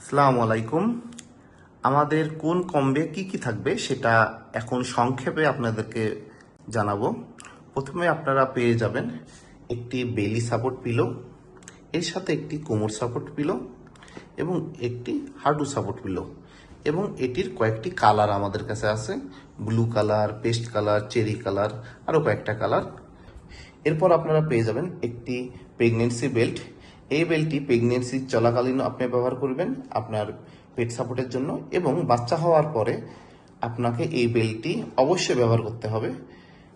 আসসালামু আলাইকুম। আমাদের কোন কম্বে কি কি থাকবে সেটা এখন সংক্ষেপে আপনাদেরকে জানাব। প্রথমে আপনারা পেয়ে যাবেন একটি বেলি সাপোর্ট পিলো, এর সাথে একটি কোমর সাপোর্ট পিলো এবং একটি হাঁটু সাপোর্ট পিলো এবং এটির কয়েকটি কালার আমাদের কাছে আছে। Blue colour, paste colour, cherry colour, আরও কয়েকটা কালার। এরপর আপনারা পেয়ে যাবেন একটি প্রেগনেন্সি বেল্ট এই বেল্টটি প্রেগনেন্সি চলাকালীন আপনি ব্যবহার করবেন আপনার পেট সাপোর্টের জন্য এবং বাচ্চা হওয়ার পরে আপনাকে এই বেল্টটি অবশ্যই ব্যবহার করতে হবে।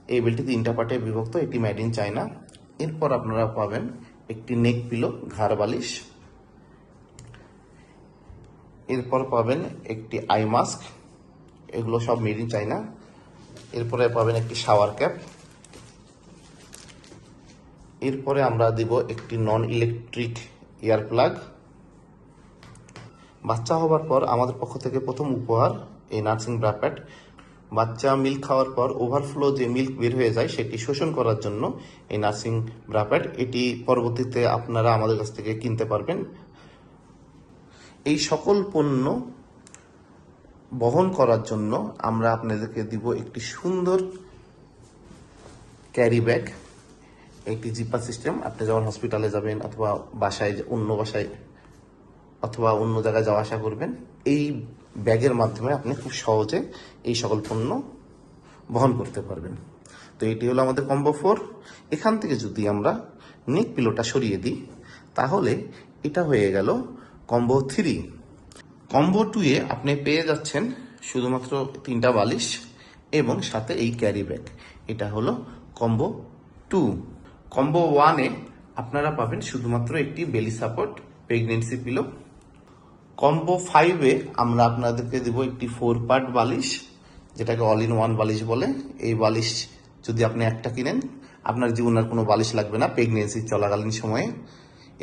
এই বেল্টটি তিনটা পার্টে বিভক্ত, একটি মেড ইন চায়না এরপর আপনারা পাবেন একটি নেক পিলো ঘাড় বালিশ। এরপর পাবেন একটি আই মাস্ক এগুলো সব মেড ইন চায়না এরপরে পাবেন একটি শাওয়ার ক্যাপ এরপরে আমরা দিব একটি নন ইলেকট্রিক ইয়ার প্লাগ বাচ্চা হবার পর আমাদের পক্ষ থেকে প্রথম উপহার এই নার্সিং ব্রাপ্যাট বাচ্চা মিল্ক খাওয়ার পর ওভারফ্লো যে মিল্ক বের হয়ে যায়, সেটি শোষণ করার জন্য এই নার্সিং ব্রাপ্যাট এটি পরবর্তীতে আপনারা আমাদের কাছ থেকে কিনতে পারবেন। এই সকল পণ্য বহন করার জন্য আমরা আপনাদেরকে দিব একটি সুন্দর ক্যারি ব্যাগ একটি জিপা সিস্টেম আপনি যখন হসপিটালে যাবেন অথবা বাসায় অন্য বাসায় অথবা অন্য জায়গায় যাওয়া আসা করবেন, এই ব্যাগের মাধ্যমে আপনি খুব সহজে এই সকল পণ্য বহন করতে পারবেন। তো এটি হলো আমাদের কম্বো ফোর এখান থেকে যদি আমরা নেক পিলোটা সরিয়ে দিই, তাহলে এটা হয়ে গেল কম্বো থ্রি কম্বো টুয়ে আপনি পেয়ে যাচ্ছেন শুধুমাত্র তিনটা বালিশ এবং সাথে এই ক্যারি ব্যাগ এটা হলো কম্বো টু কম্বো ওয়ানে আপনারা পাবেন শুধুমাত্র একটি belly support pregnancy pillow combo ফাইভে আমরা আপনাদেরকে দেব একটি ফোর পার্ট বালিশ, যেটাকে অল ইন ওয়ান বালিশ বলে। এই বালিশ যদি আপনি একটা কিনেন, আপনার জীবন আর কোনো বালিশ লাগবে না প্রেগনেন্সি চলাকালীন সময়ে।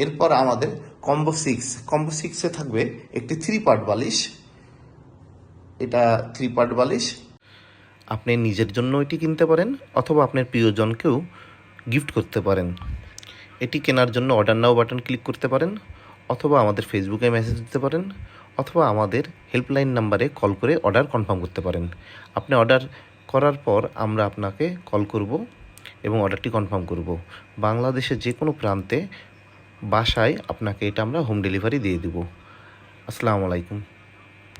এরপর আমাদের কম্বো সিক্স কম্বো সিক্সে থাকবে একটি থ্রি পার্ট বালিশ। এটা থ্রি পার্ট বালিশ। আপনি নিজের জন্য এটি কিনতে পারেন, অথবা আপনার প্রিয়জনকেও গিফট করতে পারেন। এটি কেনার জন্য অর্ডার নাও বাটন ক্লিক করতে পারেন, অথবা আমাদের ফেসবুকে মেসেজ দিতে পারেন, অথবা আমাদের হেল্পলাইন নাম্বারে কল করে অর্ডার কনফার্ম করতে পারেন। আপনি অর্ডার করার পর আমরা আপনাকে কল করব এবং অর্ডারটি কনফার্ম করব। বাংলাদেশের যে কোনো প্রান্তে বাসায় আপনাকে এটা আমরা হোম ডেলিভারি দিয়ে দিব। আসসালামু আলাইকুম।